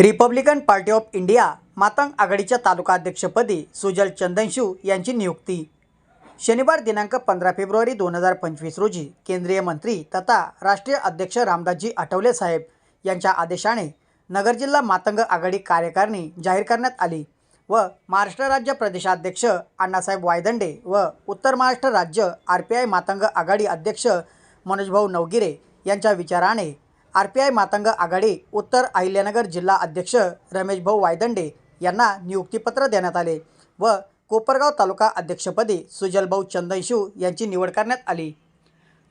Republican Party of India Matang आघाडीच्या तालुका अध्यक्षपदी सुजल चंदनशिव यांची नियुक्ती शनिवार दिनांक पंधरा फेब्रुवारी दोन हजार पंचवीस रोजी केंद्रीय मंत्री तथा राष्ट्रीय अध्यक्ष रामदासजी आठवले साहेब यांच्या आदेशाने नगर जिल्हा मातंग आघाडी कार्यकारिणी जाहीर करण्यात आली व महाराष्ट्र राज्य प्रदेशाध्यक्ष अण्णासाहेब वायदंडे व उत्तर महाराष्ट्र राज्य R P I Matang Aghadi अध्यक्ष मनोजभाऊ नवगिरे यांच्या विचाराने R P I Matang Aghadi उत्तर अहिल्यानगर जिल्हा अध्यक्ष रमेशभाऊ वायदंडे यांना नियुक्तीपत्र देण्यात आले व कोपरगाव तालुका अध्यक्षपदी सुजलभाऊ चंदनशिव यांची निवड करण्यात आली.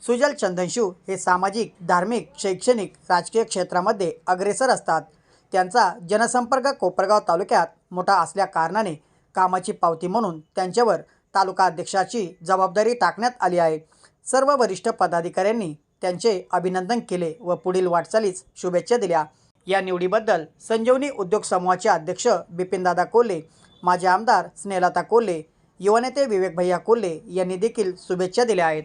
सुजल चंदनशिव हे सामाजिक धार्मिक शैक्षणिक राजकीय क्षेत्रामध्ये अग्रेसर असतात. त्यांचा जनसंपर्क कोपरगाव तालुक्यात मोठा असल्या कारणाने कामाची पावती म्हणून त्यांच्यावर तालुका अध्यक्षाची जबाबदारी टाकण्यात आली आहे. सर्व वरिष्ठ पदाधिकाऱ्यांनी त्यांचे अभिनंदन केले व पुढील वाटचालीस शुभेच्छा दिल्या. या निवडीबद्दल संजीवनी उद्योग समूहाचे अध्यक्ष बिपिनदादा कोल्हे माजी आमदार स्नेहलता कोल्हे युवनेते विवेक भैया कोल्हे यांनी देखील शुभेच्छा दिल्या आहेत.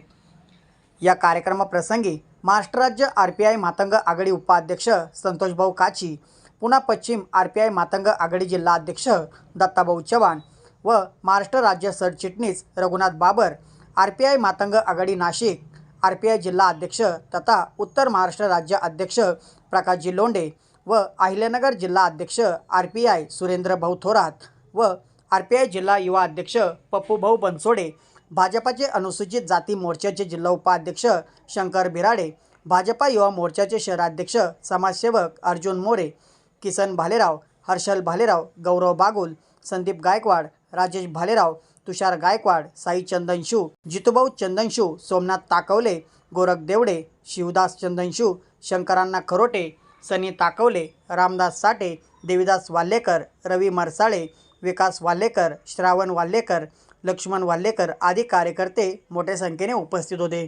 या कार्यक्रमाप्रसंगी महाराष्ट्र राज्य R P I Matang Aghadi उपाध्यक्ष संतोषभाऊ काची पुणा पश्चिम R P I Matang Aghadi जिल्हा अध्यक्ष दत्ताभाऊ चव्हाण व महाराष्ट्र राज्य सरचिटणीस Raghunath Babar R P I Matang Aghadi Nashik R P I जिल्हा अध्यक्ष तथा उत्तर महाराष्ट्र राज्य अध्यक्ष प्रकाशजी लोंढे व अहिल्यानगर जिल्हा अध्यक्ष आर पी आय सुरेंद्र भाऊ थोरात व आर पी आय जिल्हा युवा अध्यक्ष पप्पूभाऊ बनसोडे भाजपाचे अनुसूचित जाती मोर्चाचे जिल्हा उपाध्यक्ष शंकर बिराडे भाजपा युवा मोर्चाचे शहराध्यक्ष समाजसेवक अर्जुन मोरे किसन भालेराव हर्षल भालेराव गौरव बागुल संदीप गायकवाड राजेश भालेराव तुषार गायकवाड साई चंदनशू जितूभाऊ चंदनशू सोमनाथ ताकवले गोरख देवडे शिवदास चंदनशू शंकरांना खरोटे सनी ताकवले रामदास साठे देवीदास वाल्हेकर रवी मरसाळे विकास वाल्लेकर श्रावण वाल्लेकर लक्ष्मण वाल्हेकर आदी कार्यकर्ते मोठ्या संख्येने उपस्थित होते.